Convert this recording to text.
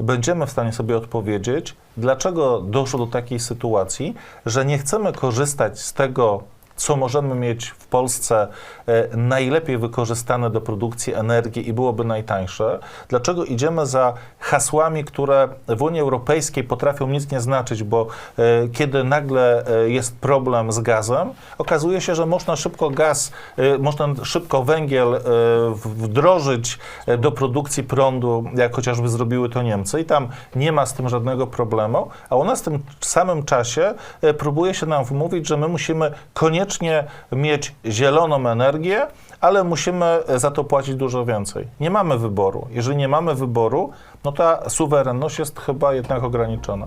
będziemy w stanie sobie odpowiedzieć, dlaczego doszło do takiej sytuacji, że nie chcemy korzystać z tego, co możemy mieć w Polsce e, najlepiej wykorzystane do produkcji energii i byłoby najtańsze, dlaczego idziemy za hasłami, które w Unii Europejskiej potrafią nic nie znaczyć, bo e, kiedy nagle e, jest problem z gazem, okazuje się, że można szybko gaz, e, można szybko węgiel wdrożyć do produkcji prądu, jak chociażby zrobiły to Niemcy i tam nie ma z tym żadnego problemu, a u nas w tym samym czasie próbuje się nam wmówić, że my musimy koniecznie mieć zieloną energię, ale musimy za to płacić dużo więcej. Nie mamy wyboru. Jeżeli nie mamy wyboru, no ta suwerenność jest chyba jednak ograniczona.